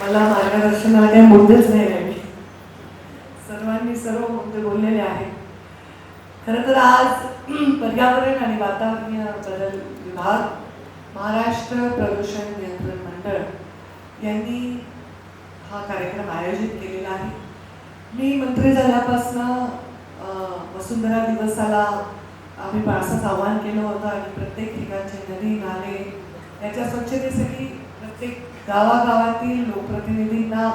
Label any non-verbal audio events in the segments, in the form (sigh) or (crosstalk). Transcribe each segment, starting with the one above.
मला मार्गदर्शनाला काही मुद्देच नाही राहिले सर्वांनी सर्व मुद्दे बोललेले आहेत. खरं तर आज (clears throat) पर्यावरण आणि वातावरणीय बदल विभाग महाराष्ट्र प्रदूषण नियंत्रण मंडळ यांनी हा कार्यक्रम आयोजित केलेला आहे. मी मंत्री झाल्यापासनं वसुंधरा दिवसाला आम्ही असंच आवाहन केलं होतं आणि प्रत्येक ठिकाणचे नदी नाले याच्या स्वच्छतेसाठी प्रत्येक गावागावातील लोकप्रतिनिधींना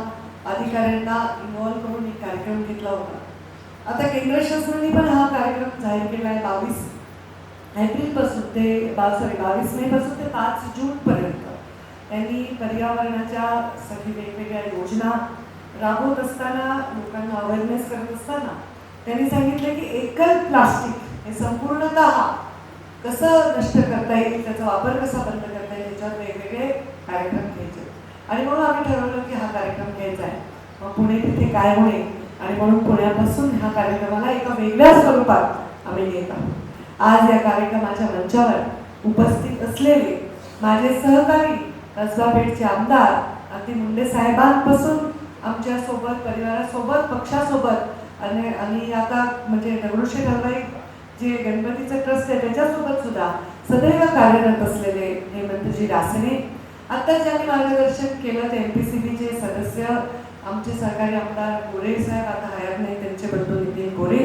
अधिकाऱ्यांना इन्व्हॉल्व करून एक कार्यक्रम घेतला होता. आता केंद्र शासनाने पण हा कार्यक्रम जाहीर केला आहे बावीस एप्रिलपासून ते बा सॉरी बावीस मे पासून ते पाच जूनपर्यंत. त्यांनी पर्यावरणाच्या सगळी वेगवेगळ्या योजना राबवत असताना लोकांना अवेअरनेस करत असताना त्यांनी सांगितलं की एकल प्लास्टिक हे संपूर्णतः कसं नष्ट करता येईल त्याचा वापर कसा बंद करता येईल याच्यावर वेगवेगळे कार्यक्रम घ्यायचे. आणि म्हणून आम्ही ठरवलं की हा कार्यक्रम घ्यायचा आहे. मग पुणे तिथे काय होणे? आणि म्हणून पुण्यापासून ह्या कार्यक्रमाला एका वेगळ्या स्वरूपात आम्ही घेत आहोत. आज या कार्यक्रमाच्या मंचावर उपस्थित असलेले माझे सहकारी कसबापेठचे आमदार अगदी मुंडे साहेबांपासून आमच्यासोबत परिवारासोबत पक्षासोबत आणि आणि आता म्हणजे दगडूशेठ हलवाई जे गणपतीचं ट्रस्ट आहे त्याच्यासोबत सुद्धा सदैव कार्यरत असलेले हेमंतजी रासने आता ज्यांनी मार्गदर्शन केलं ते एम पी सी बीचे सदस्य आमचे सरकारी आमदार गोरे साहेब आता हयात नाही त्यांचे बंधू नितीन गोरे.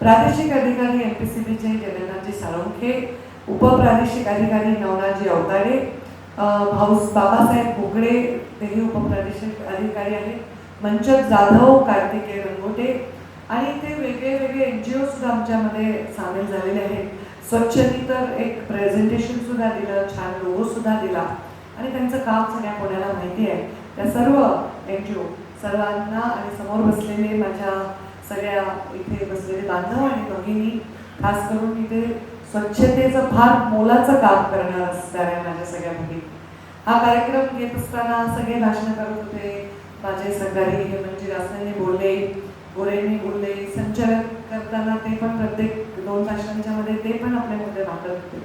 प्रादेशिक अधिकारी एम पी सी बीचे जगन्नाथजी साळुंखे उपप्रादेशिक अधिकारी नवनाथजी अवताडे अं, भाऊ बाबासाहेब कोकडे तेही उपप्रादेशिक अधिकारी आहेत. मंचक जाधव कार्तिकेय रंगोटे आणि इथे वेगळे वेगळे एन जी ओ सुद्धा आमच्यामध्ये सामील झालेले आहेत. स्वच्छनी तर एक प्रेझेंटेशन सुद्धा दिलं छान लोगो सुद्धा दिला. आणि त्यांचं काम सगळ्या पुण्याला माहिती आहे? त्या सर्व एन जी ओ सर्वांना आणि समोर बसलेले माझ्या सगळ्या इथे बसलेले बांधव आणि भगिनी खास करून इथे स्वच्छतेचं फार मोलाचं काम करणार असणाऱ्या माझ्या सगळ्या भगिनी. हा कार्यक्रम घेत असताना सगळे भाषण करत होते. माझे सहकारी म्हणजे रासने बोलले गोरेंनी बोलले संचालक करताना ते पण प्रत्येक दोन भाषणांच्या मध्ये ते पण आपल्यामध्ये मुद्दे मांडत होते.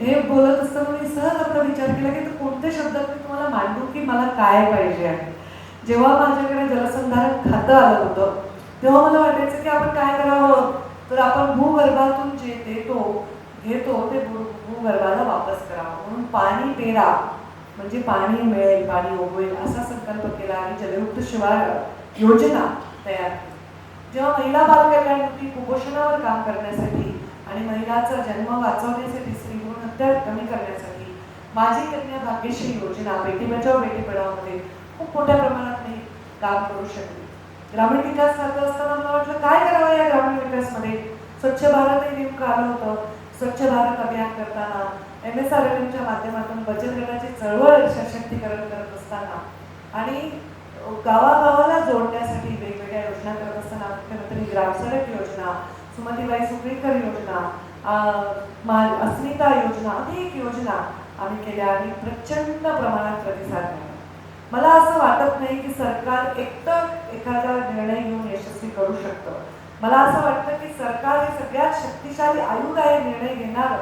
हे बोलत असताना मी सहज आपला विचार केला की कोणत्या शब्दात मी तुम्हाला मांडू की मला काय पाहिजे आहे? जेव्हा माझ्याकडे जलसंधारण खातं आलं होतं तेव्हा मला वाटायचं की आपण काय करावं? तर आपण भूगर्भातून जे देतो घेतो ते भू भूगर्भाला वापस करावं. म्हणून पाणी पेरा. म्हणजे पाणी मिळेल पाणी उगवेल असा संकल्प केला आणि जलयुक्त शिवार योजना तयार केली. जेव्हा महिला बालकल्याण होती कुपोषणावर काम करण्यासाठी आणि महिलाचा जन्म वाचवण्यासाठी स्त्री भ्रूण कमी करण्यासाठी माझी कन्या भाग्यश्री योजना बेटी बचाव बेटी पढावमध्ये खूप मोठ्या प्रमाणात मी काम करू शकले. ग्रामीण विकास करत असताना मला वाटलं काय करावं या ग्रामीण विकासमध्ये? स्वच्छ भारतही नेमकं आलं होतं. स्वच्छ भारत अभियान करताना एम एस आर एमच्या माध्यमातून बचत गटाची चळवळ सशक्तीकरण करत असताना आणि गावागावाला जोडण्यासाठी वेगवेगळ्या योजना करत असताना मुख्यमंत्री ग्रामसडक योजना सुमतीबाई सुकळीकर योजना अस्मिता योजना अनेक योजना आम्ही केल्या आणि प्रचंड प्रमाणात प्रतिसाद मिळाला. मला असं वाटत नाही की सरकार एकटं एखादा निर्णय घेऊन यशस्वी करू शकतं. मला असं वाटतं की सरकार हे सगळ्यात शक्तिशाली आयुध आहे निर्णय घेणार.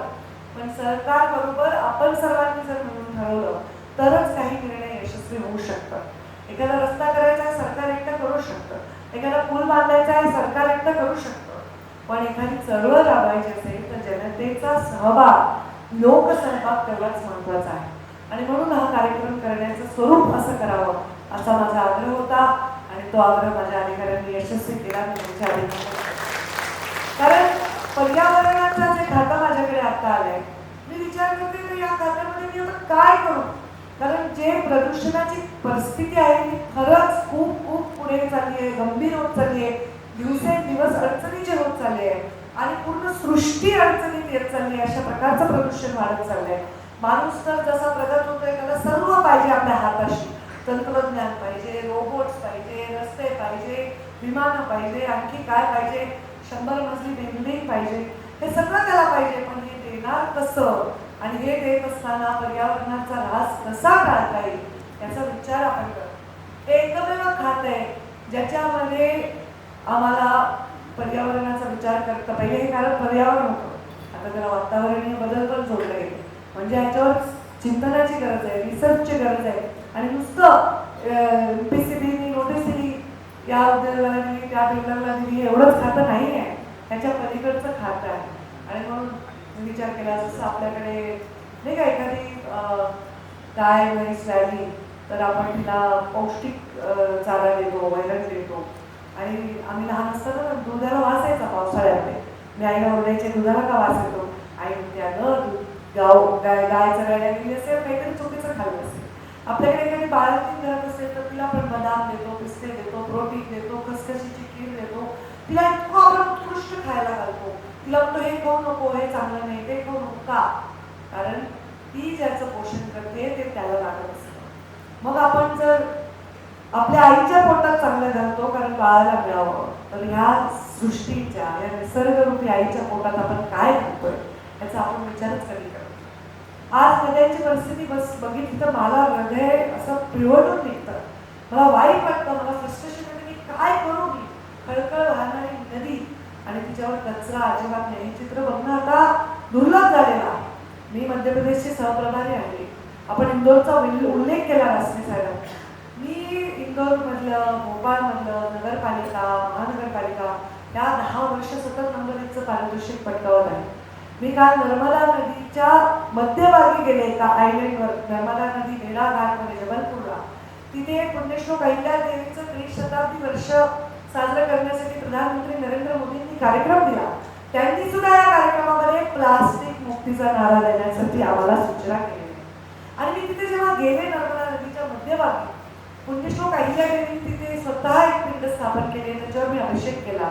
पण सरकार बरोबर आपण सर्वांनी जर मिळून ठरवलं तरच काही निर्णय यशस्वी होऊ शकतात एखादा रस्ता करायचा आहे सरकार एकटं करू शकतं. एखादा पूल बांधायचा आहे सरकार एकटं करू शकतं. पण एखादी चळवळ राबवायची असेल जनतेचा सहभाग लोकसहभाग तेवढाच महत्त्वाचा आहे. आणि म्हणून हा कार्यक्रम करण्याचं स्वरूप असं करावं असा माझा आग्रह होता आणि तो आग्रह माझ्या अधिकाऱ्यांनी यशस्वी केला मी कारण पर्यावरणाचा जे खाता माझ्याकडे आता आलंय मी विचार करते तर या खात्यामध्ये मी आता काय करू? कारण जे प्रदूषणाची परिस्थिती आहे ती खरंच खूप खूप पुढे चालली आहे गंभीर होत चालली आहे. दिवसेंदिवस अडचणीचे होत चालले आहे. आणि पूर्ण सृष्टी अडचणीत येत चालली आहे. अशा प्रकारचं प्रदूषण वाढत चाललंय. माणूस तर जसा प्रगत होतोय त्याला सर्व पाहिजे आपल्या हाताशी. तंत्रज्ञान पाहिजे रोबोट्स पाहिजे रस्ते पाहिजे विमानं पाहिजे आणखी काय पाहिजे? शंभर मजली बिल्डिंग पाहिजे. हे सगळं त्याला पाहिजे पण हे देणार कसं? आणि हे देत असताना पर्यावरणाचा ऱ्हास कसा टाळता येईल? याचा विचार आपण करतो हे एकमेव खात आहे ज्याच्यामध्ये आम्हाला पर्यावरणाचा विचार करता पहिले हे कारण पर्यावरण होतं. आता त्याला वातावरणीय बदल पण जोडला गेले. म्हणजे याच्यावर चिंतनाची गरज आहे रिसर्चची गरज आहे. आणि नुसतं पी सी बीनी नोटीस दिली या उद्योगाला दिली त्या बिल्डरला दिली एवढंच खातं नाही आहे. त्याच्या पलीकडचं खातं आहे. आणि म्हणून मी विचार केला जसं आपल्याकडे नाही का एखादी गाय म्हैस राहिली तर आपण तिला पौष्टिक चारा देतो वैरण देतो. आणि आम्ही लहान असताना दुधाला वास यायचा पावसाळ्यामध्ये. मी आईला ओरडायचे दुधाला का वास येतो? आई त्या अगं दूध गाव गाय गाय चरायला गेली असेल काहीतरी चुकीचं खाल्लं असेल. आपल्याकडे एखादी बाळाची घरात असेल तर तिला आपण बदाम देतो पिस्ते देतो प्रोटीन देतो खसखशीची खीर देतो. तिला इतकं आपण उत्कृष्ट खायला घालतो. तिला म्हणतो हे खाऊ नको हे चांगलं नाही ते खाऊ नको. का कारण ती ज्याचं पोषण करते ते त्याला लागत असतं. मग आपण जर आपल्या आईच्या पोटात चांगलं घालतो कारण बाळाला मिळावं. तर ह्या सृष्टीच्या या निसर्गरूपी आईच्या पोटात आपण काय घालतोय याचा आपण विचारच कधी करतो आज हृदयाची परिस्थिती बस बघितली तर मला हृदय असं पिळवटून निघतं. मला वाईट वाटतं मला फ्रस्ट्रेशन येतं की काय करू मी? खळखळ वाहणारी नदी आणि तिच्यावर कचरा अजिबात नाही. हे चित्र बघणं आता दुर्लभ झालेलं आहे. मी मध्य प्रदेशची सहप्रभारी आहे. आपण इंदोरचा उल्लेख केला असते साहेब मी इंदोरमधलं भोपाळमधलं नगरपालिका महानगरपालिका या दहा वर्ष सतत नंबरचं पारितोषिक पटकावत आहे. मी काल नर्मदा नदीच्या मध्यभागी गेले एका आयलंडवर नर्मदा नदी वेळा घाटमध्ये जबलपूरला. तिथे पुण्यश्लोक अहिल्या देवीचं त्रिशताब्दी वर्ष साजरं करण्यासाठी प्रधानमंत्री नरेंद्र मोदींनी कार्यक्रम दिला. त्यांनी सुद्धा या कार्यक्रमामध्ये प्लास्टिक मुक्तीचा नारा देण्यासाठी आम्हाला सूचना केली. आणि मी तिथे जेव्हा गेले नर्मदा नदीच्या मध्यभागी पुण्यश्लोक अहिल्या देवींनी तिथे स्वतः एक पिंड स्थापन केले त्याच्यावर मी अभिषेक केला.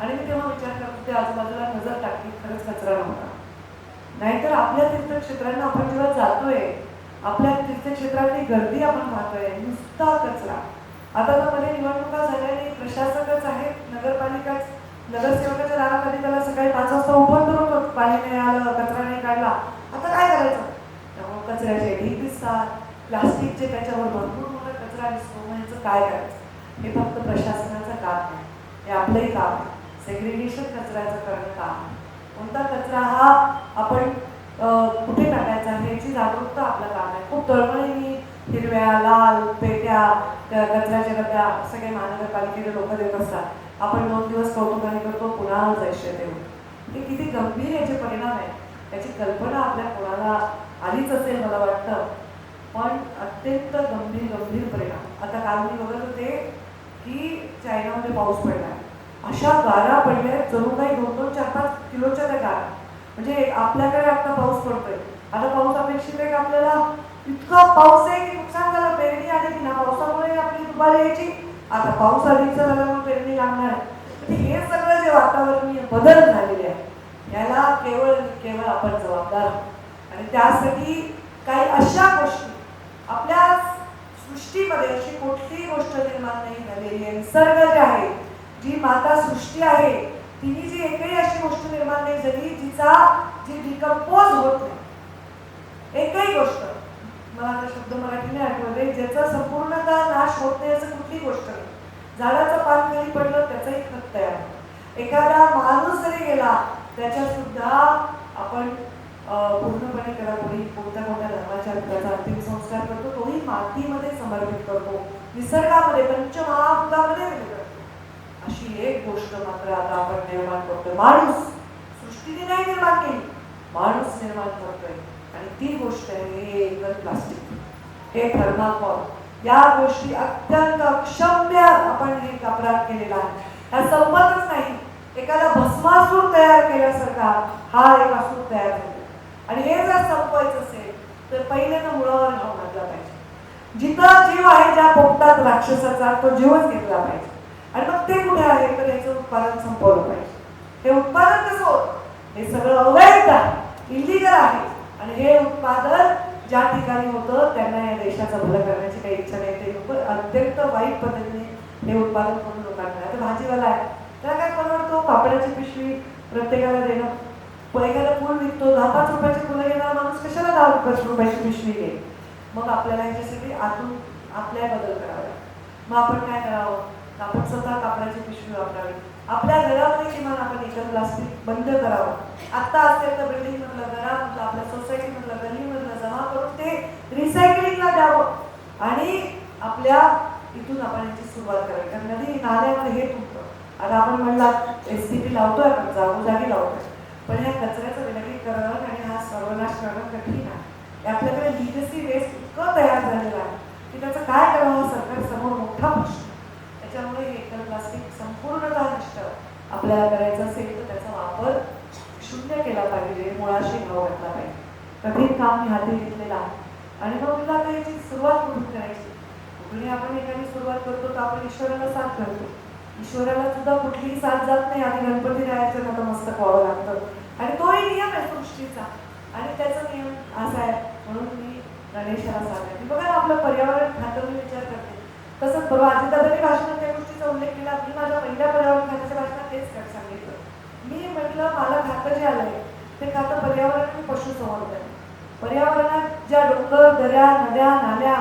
आणि मी तेव्हा विचार करत होते आजूबाजूला नजर टाकली खरंच कचरा नव्हता. नाहीतर आपल्या तीर्थक्षेत्रांना आपण जेव्हा जातोय आपल्या तीर्थक्षेत्रातली गर्दी आपण पाहतोय नुसता कचरा. आता तर मध्ये निवडणुका झाल्याने प्रशासकच आहेत नगरपालिकाच नगरसेवकाच्या दारामध्ये त्याला सकाळी पाच वाजता उभं करून पाणी नाही आलं कचरा नाही काढला. आता काय करायचं? त्यामुळे कचऱ्याचे ढीक दिसतात प्लास्टिकचे त्याच्यावर भरपूर कचरा दिसतो ह्याचं काय करायचं? हे फक्त प्रशासनाचं काम नाही हे आपलंही काम आहे. सेग्रिगेशन कचऱ्याचं करणं काम आहे. कोणता कचरा हा आपण कुठे टाकायचा ह्याची जागरूकता आपलं काम आहे. खूप तळमळीने हिरव्या लाल पेट्या त्या कचऱ्याच्या डब्या सगळे महानगरपालिकेचे लोक देत असतात. आपण दोन दिवस कौतुकाने करतो पुन्हा जायचे देऊ हे किती गंभीर याचे परिणाम आहेत. याची कल्पना आपल्या कोणाला आलीच असेल मला वाटतं. पण अत्यंत गंभीर गंभीर परिणाम. आता काल मी बघत होते की चायनामध्ये पाऊस पडला अशा गारा पडल्या जणू काही दोन दोन चार पाच किलोच्या त्या गारा. म्हणजे आपल्याकडे आता पाऊस पडतोय. आता पाऊस अपेक्षित आहे का आपल्याला? इतका पाऊस आहे की नुकसान झालं. पेरणी आली की ना पावसामुळे आपली दुबारी यायची. आता पाऊस अधिकचा झाला मग पेरणी लागणार आहे. हे सगळं जे वातावरणीय बदल झालेले आहे याला केवळ केवळ आपण जबाबदार आणि त्यासाठी काही अशा गोष्टी आपल्या सृष्टीमध्ये अशी कुठलीही गोष्ट निर्माण नाही झालेली आहे. निसर्ग जे आहे जी माता सृष्टी आहे तिने जी एकही अशी गोष्ट निर्माण नाही झाली जिचा जी डिकम्पोज होत नाही. एकही गोष्ट. मला आता शब्द मराठीने आठवले ज्याचा संपूर्णतः नाश होत नाही असं कुठली गोष्ट नाही. झाडाचं पान खाली पडलं त्याचंही खत तयार एखादा माणूस जरी गेला त्याच्या सुद्धा आपण पूर्णपणे त्याला कोणी कोणत्या कोणत्या धर्माच्या त्याचा अंतिम संस्कार करतो तोही मातीमध्ये समर्पित करतो. निसर्गामध्ये पंचमहाभूतामध्ये अशी एक गोष्ट मात्र आता आपण निर्माण करतोय. माणूस सृष्टीने नाही निर्माण केली माणूस निर्माण करतोय. आणि ती गोष्ट आहे हे एकल प्लास्टिक हे थर्माकॉल. या गोष्टी अत्यंत अक्षम्य आपण हे अपराध केलेला आहे. ह्या संपतच नाही. एखादा भस्मासूर तयार केल्यासारखा हा एक असूर तयार झाला. आणि हे जर संपवायचं असेल तर पहिल्यांदा मुळावर घाव घातला पाहिजे. जिथं जीव आहे ज्या पोपटात राक्षसाचा तो जीवच घेतला पाहिजे. आणि मग ते कुठे आहे? तर याचं उत्पादन संपवलं पाहिजे. हे उत्पादन कसं होतं? हे सगळं अवैध आहे. इलिगल आहे. आणि हे उत्पादन ज्या ठिकाणी होतं त्यांना या देशाचं भलं करण्याची काही इच्छा नाही. ते लोक अत्यंत वाईट पद्धतीने हे उत्पादन करून लोकांना. आता भाजीवाला आहे. त्याला काय परवडतो? कापडाची पिशवी प्रत्येकाला देणं. प- कोण फुल विकतो दहा पाच रुपयाची फुलं घेणारा माणूस कशाला दहा रुपयाची रुपयाची पिशवी घेईल मग आपल्याला ह्याच्यासाठी आतून आपल्या बदल करावा. लागेल. मग आपण काय करावं? आपण स्वतः कापडाची पिशवी वापरावी. आपल्या घरामध्ये किमान आपण एकदम प्लास्टिक बंद करावं. आत्ता असेल तर बिल्डिंगमधलं घरामधलं आपल्या सोसायटीमधलं गल्लीमधलं जमा करून ते रिसायकलिंगला द्यावं. आणि आपल्या इथून आपण याची सुरुवात करावी. कारण नदी नाल्यामध्ये हे तुटतं. आता आपण म्हणला एस टी पी लावतोय आपण जागोजागी लावतोय. पण ह्या कचऱ्याचं विलगीकरण आणि हा सर्वनाश करणं कठीण आहे. आपल्याकडे लिगसी वेस्ट इतकं तयार झालेलं आहे की त्याचं काय करावं सरकार सरकारसमोर मोठा प्रश्न त्याच्यामुळे हे एकल प्लास्टिक संपूर्णतः नष्ट आपल्याला करायचं असेल तर त्याचा वापर शून्य केला पाहिजे मुळाशी घाव घातला पाहिजे. कठीण काम मी हाती घेतलेलं आहे. आणि मग तुला त्याची सुरुवात कुठून करायची? कुठूनही आपण एखादी सुरुवात करतो तर आपण ईश्वराला साथ करतो. ईश्वराला सुद्धा कुठलीही साथ जात नाही आणि गणपती राहायचं मला मस्त व्हावं लागतं. आणि तोही नियम आहे सृष्टीचा. आणि त्याचा नियम असा आहे म्हणून मी गणेशाला सांगते बघा आपलं पर्यावरण खातं मी विचार करते. तसंच बरोबर आजीदादांनी भाषणात त्या गोष्टीचा उल्लेख केला. मी माझ्या पहिल्या पर्यावरण खात्याच्या भाषणात तेच कर सांगितलं. मी म्हटलं मला खातं जे आलंय ते खातं पर्यावरण आणि पशुसंवर्धन. पर्यावरणात ज्या डोंगर दऱ्या नद्या नाल्या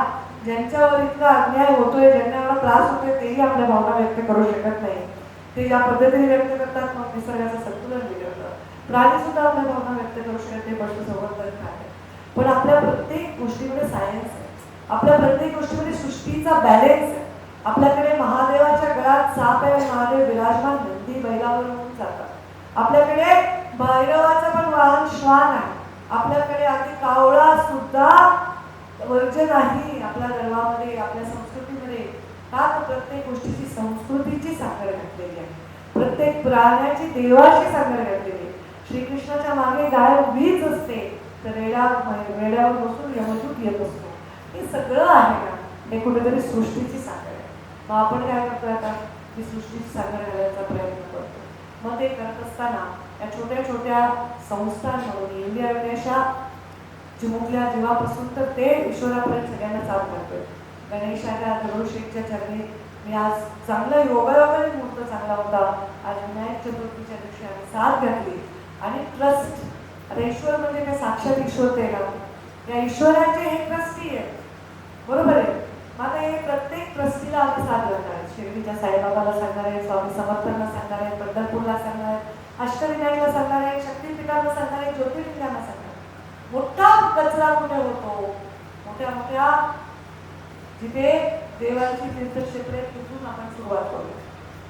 ज्यांच्यावर इतका अन्याय होतोय ज्यांना एवढा त्रास होतोय तेही आपल्या भावना व्यक्त करू शकत नाही. ते ज्या पद्धतीने व्यक्त करतात मग निसर्गाचं संतुलन बिघडतं. प्राणी सुद्धा आपल्या भावना व्यक्त करू शकत नाही पशुसंवर्धन खाते. पण आपल्या प्रत्येक गोष्टीमध्ये सायन्स आहे. आपल्या प्रत्येक गोष्टीमध्ये सृष्टीचा बॅलेन्स आहे. आपल्याकडे महादेवाच्या गळात साप आहे महादेव विराजमान नंदी बैलावर होऊन जातात. आपल्याकडे भैरवाचं पण वाहन श्वान आहे. आपल्याकडे अगदी कावळा सुद्धा वर्जन आहे आपल्या धर्मामध्ये आपल्या संस्कृतीमध्ये. का प्रत्येक गोष्टीची संस्कृतीची साखर घातलेली आहे. प्रत्येक प्राण्याची देवाची साखर घातलेली आहे. श्रीकृष्णाच्या मागे गाय उभीच असते तर रेडा रेड्यावर बसून यमदूत येत असतो. हे सगळं आहे ना हे कुठेतरी सृष्टीची साखर आहे. मग आपण काय करतो आता? ही सृष्टीची साखर घालायचा प्रयत्न करतो. मग ते करत असताना या छोट्या छोट्या संस्थांमधून इंडिया अशा चिमुकल्या जीवापासून तर ते ईश्वरापर्यंत सगळ्यांना चाल करतोय. गणेशाच्या दगडूशेठच्या चरणी मी आज चांगला योगायोगाने मुहूर्त चांगला होता. आज विनायक चतुर्थीच्या दिवशी आम्ही साथ घातली. आणि ट्रस्ट आता ईश्वर म्हणजे काय? साक्षात ईश्वर ते ना. या ईश्वराचे हे ट्रस्टी आहेत बरोबर आहे? मग आता हे प्रत्येक ट्रस्टीला आम्ही साथ घालणार आहे. शिर्डीच्या साईबाबाला सांगणार आहे स्वामी समर्थांना सांगणार आहे पंढरपूरला सांगणार आहे अष्टविनायकला सांगणार आहे शक्तिपीठाला सांगणार आहे ज्योतिर्लिंगाला सांगणार मोठा कचरा कुठे होतो? मोठ्या मोठ्या जिथे देवाची तीर्थक्षेत्रे तिथून आपण सुरुवात करूया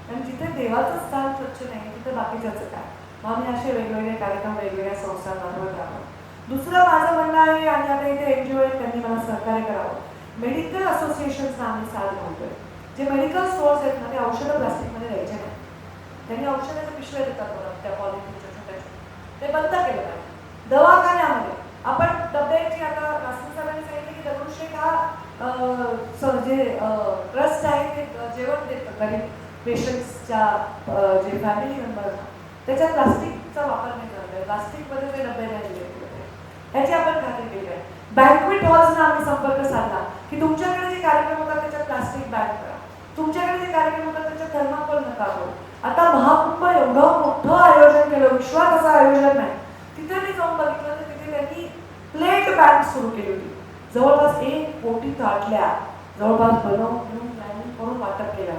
कारण जिथे देवाचं स्थान स्वच्छ नाही तिथे बाकीच्याचं काय? मग आम्ही असे वेगवेगळे कार्यक्रम वेगवेगळ्या संस्थांमार्फत राहतो. दुसरं माझं म्हणणं आहे आणि आता इथे एन जी ओ आहेत त्यांनी मला सहकार्य करावं. मेडिकल असोसिएशन्सना आम्ही साथ घालतोय जे मेडिकल स्टोअर्स आहेत ना ते औषधं प्लास्टिकमध्ये द्यायचे नाही. त्यांनी औषधाच्या पिशव्या देतात बघा त्या पॉलिथिनच्या छोट्या. ते बंद केलं पाहिजे. दवाखान्यामध्ये आपण डब्याची आता राष्ट्रीय साहेबांनी सांगितलं की दगडूशेठ हा अं, स- जे ट्रस्ट आहे ते जेवण देतं गरीब पेशंट्सच्या जे फॅमिली मेंबर त्याच्यात प्लास्टिकचा वापर नाही करत. आहे प्लास्टिकमध्ये ते डबे नाही ह्याची आपण खात्री केली आहे. बँकवेट हॉल्सना आम्ही संपर्क साधला की तुमच्याकडे जे कार्यक्रम होतात त्याच्यात प्लास्टिक बॅग करा. तुमच्याकडे जे कार्यक्रम होतात त्याच्यात थर्माकोल नका करू. आता महाकुंभ एवढं मोठं आयोजन केलं विश्वात असं आयोजन नाही. तिथे मी जाऊन बघितलं तर तिथे त्यांनी प्लेट बँक सुरू केली होती. जवळपास एक कोटी ताटल्या जवळपास बनवून घेऊन प्लॅनिंग करून वाटप केलं.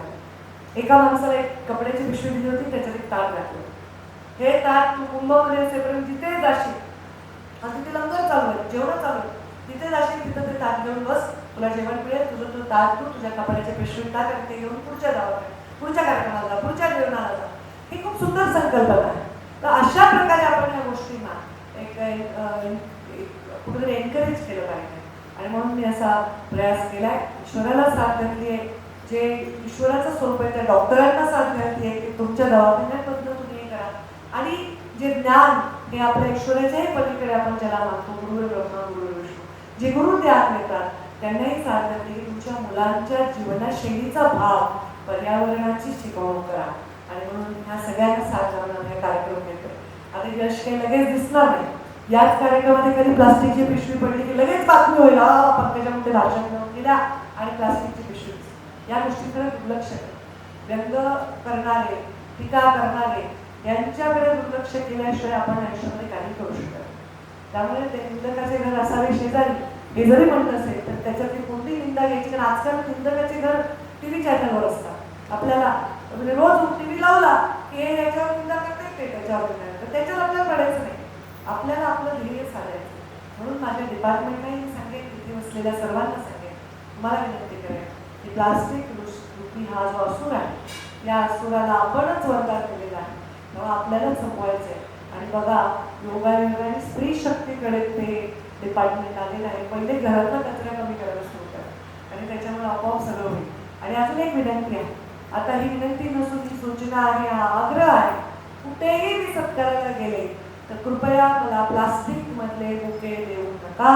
एका माणसाला एक कपड्याची पिशवी दिली होती त्याच्यात एक ताट घातलं. हे ताट तू कुंभमध्ये असेपर्यंत जिथे जाशील आणि तिथे लंगर चालू आहे जेवण चालू आहे. तिथे जाशील तिथं ते ताट घेऊन बस तुला जेवण मिळेल तुझं तू ताट तू तुझ्या कपड्याच्या पिशवीत टाक आणि ते घेऊन पुढच्या गावात पुढच्या कार्यक्रमाला जा पुढच्या जेवणाला जा. ही खूप सुंदर संकल्पना आहे. तर अशा प्रकारे आपण या गोष्टींना एक एक कुठेतरी एनकरेज केलं पाहिजे. म्हणून मी असा प्रयास केलाय. ईश्वराला साथ घातली आहे जे ईश्वराचं स्वरूप आहे त्या डॉक्टरांना साथ घातली आहे की तुमच्या दवाखान्यामधनं तुम्ही हे करा. आणि जे ज्ञान हे आपल्या ईश्वराच्याही पलीकडे आपण ज्याला मागतो गुरु ब्रह्मा गुरु विष्णू जे गुरु ज्ञान देतात त्यांनाही साथ घातली की तुमच्या मुलांच्या जीवनशैलीचा भाग पर्यावरणाची शिकवणूक करा. आणि म्हणून ह्या सगळ्यांना साथ घालून हे कार्यक्रम घेतोय. आता यश काही लगेच दिसणार नाही. याच कार्यक्रमात एखादी प्लास्टिकची पिशवी पडली की लगेच बातमी होईल. "आ, पंकजामध्ये भाषण घेऊन गेल्या आणि प्लास्टिकची पिशवी. या गोष्टीकडे दुर्लक्ष व्यंग करणारे टीका करणारे यांच्याकडे दुर्लक्ष केल्याशिवाय आपण आयुष्यामध्ये काही करू शकत त्यामुळे ते निंदकाचे घर असावे शेजारी. हे जरी म्हणत असेल तर त्याच्यातली कोणती निंदा घ्यायची? कारण आजकाल निंदकाचे घर टी व्ही चॅनलवर असतात. आपल्याला म्हणजे रोज टी व्ही लावला की हे याच्यावर निंदा करते ते त्याच्यावर तर त्याच्यावर आपल्याला पडायचं नाही. आपल्याला आपलं ध्येय साधायचं. म्हणून माझ्या डिपार्टमेंटलाही मी सांगेन तिथे बसलेल्या सर्वांना सांगेन. तुम्हाला विनंती करेन की प्लास्टिक रूपी हा जो असूर आहे या असुराला आपणच वर्गात केलेला आहे. तेव्हा आपल्यालाच संपवायचं आहे आणि बघा योगायोगाने स्त्री शक्तीकडे ते डिपार्टमेंट आलेलं आहे. पहिले घरातला कचरा कमी करायला सुरू करा आणि त्याच्यामुळे आपोआप सगळं होईल. आणि अजून एक विनंती आहे. आता ही विनंती नसून ही सूचना आहे हा आग्रह आहे. कुठेही मी सत्काराला गेले तर कृपया मला प्लास्टिकमधले बुके देऊ नका.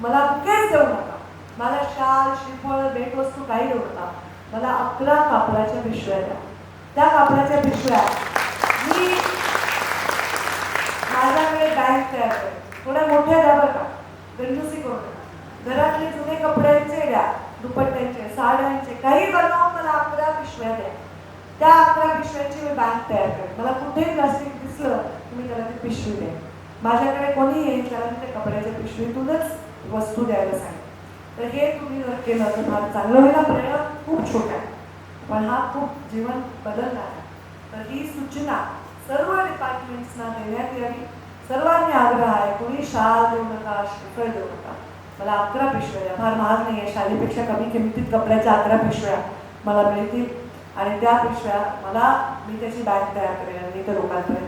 मला बुकेच देऊ नका. मला शाल श्रीफळ भेटवस्तू काही देऊ नका. मला अकरा कापडाच्या पिशव्या द्या. त्या कापडाच्या पिशव्या मी माझ्याकडे बँक तयार करते थोड्या मोठ्या द्या बरं का. गंजूसी करू नका. घरातले जुने कपड्यांचे द्या दुपट्ट्यांचे साड्यांचे काही बनवून मला अकरा पिशव्या द्या. त्या अकरा पिशव्यांची मी बँक तयार करेन. मला कुठेही प्लास्टिक दिसलं तुम्ही त्याला ते पिशवी द्या. माझ्याकडे कोणी येईल त्याला मी त्या कपड्याच्या पिशवीतूनच वस्तू द्यायला सांगेल तर हे तुम्ही जर केलं तर फार चांगलं होईल. हा खूप छोटा आहे. पण हा खूप जीवन बदलणार आहे. तर ही सूचना सर्व डिपार्टमेंट्सना देण्यात यावी. सर्वांनी आग्रह आहे कोणी शाल देऊ नका श्रीफळ देऊ नका. मला अकरा पिशव्या फार महाग नाही आहे शाळेपेक्षा कमी किमतीत कपड्याच्या अकरा पिशव्या मला मिळतील. आणि त्या पिशव्या मला मी त्याची बॅग तयार करेन आणि मी लोकांपर्यंत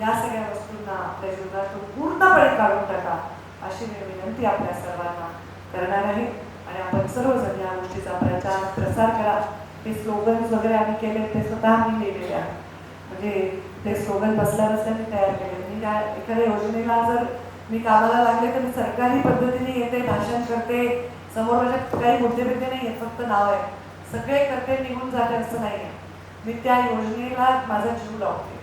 या सगळ्या वस्तूंना आपल्या जीवनातून पूर्णपणे काढून टाका अशी मी विनंती आपल्या सर्वांना करणार आहे. आणि आपण सर्वजण या गोष्टीचा प्रचार प्रसार करा. ते स्लोगन्स वगैरे आम्ही केले ते स्वतः मी लिहिलेले आहे. म्हणजे ते स्लोगन बसल्या बसल्या मी तयार केले. मी त्या एखाद्या योजनेला जर मी कामाला लागले तर मी सरकारी पद्धतीने येते भाषण करते. समोर माझ्या काही मुद्दे बिद्दे नाही आहेत फक्त नाव आहे. सगळे करते निघून जाते असं नाही आहे. मी त्या योजनेला माझा जीव लावते.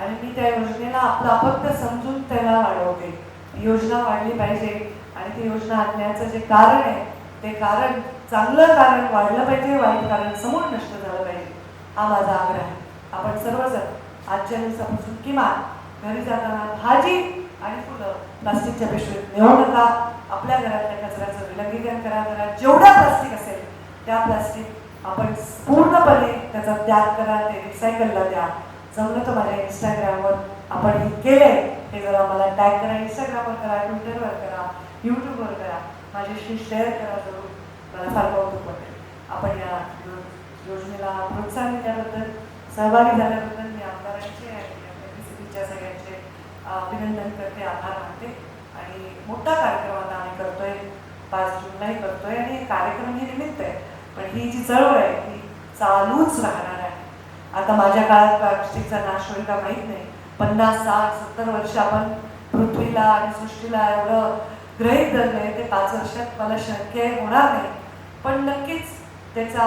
आणि मी त्या योजनेला आपलं अपत्य समजून त्याला वाढवते. योजना वाढली पाहिजे आणि ती योजना आणण्याचं जे कारण आहे ते कारण चांगलं कारण वाढलं पाहिजे वाईट कारण समोर नष्ट झालं पाहिजे हा माझा आग्रह आहे. आपण सर्वजण आजच्या दिवसापासून किमान घरी जाताना भाजी आणि फुलं प्लास्टिकच्या पिशवीत नेऊ नका. आपल्या घरातल्या कचऱ्याचं विलगीकरण करा. घरात जेवढं प्लास्टिक असेल त्या प्लास्टिक आपण पूर्णपणे त्याचा त्याग करा ते रिसायकलला द्या. जमलं तर माझ्या इंस्टाग्रामवर आपण हे केलंय. हे जरा मला टॅग करा इंस्टाग्रामवर करा ट्विटरवर करा यूट्यूबवर करा. माझ्याशी शेअर करा जरूर. मला फार कौतुक वाटेल आपण या योजनेला प्रोत्साहन दिल्याबद्दल सहभागी झाल्याबद्दल मी आमदारांचे आणि सिटीच्या सगळ्यांचे अभिनंदन करते आभार मानते. आणि मोठा कार्यक्रम आता आम्ही करतोय. पाच जूनलाही करतोय आणि हे कार्यक्रम हे निमित्त आहे. पण ही जी चळवळ आहे ती चालूच राहणार आता माझ्या काळात प्लास्टिकचा नाश होईल का माहीत नाही. पन्नास साठ सत्तर वर्ष आपण पृथ्वीला आणि सृष्टीला एवढं ग्रहित धरलंय ते पाच वर्षात मला शक्य होणार नाही. पण नक्कीच त्याचा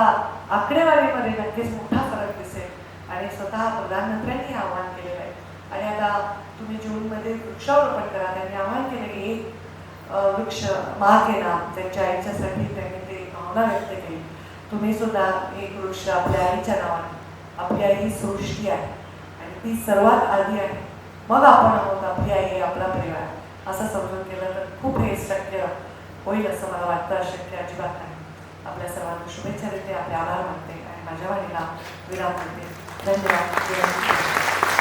आकडेवारीमध्ये नक्कीच मोठा फरक दिसेल आणि स्वतः प्रधानमंत्र्यांनी आव्हान केलेलं आहे. आणि आता तुम्ही जूनमध्ये वृक्षारोपण करा त्यांनी आवाहन केलं की एक वृक्ष मागे ना त्यांच्या आईच्यासाठी त्यांनी ते भावना व्यक्त केली. तुम्ही सुद्धा एक वृक्ष आपल्या आईच्या नावाने आपली आई ही सृष्टी आहे. आणि ती सर्वात आधी आहे. मग आपण आहोत आपली आई आपला परिवार. असं समजून केलं तर खूप हे शक्य होईल असं मला वाटतं. अशक्य अजिबात नाही. आपल्या सर्वांना शुभेच्छा देते आपले आभार मानते आणि माझ्या वाणीला विराम म्हणते धन्यवाद.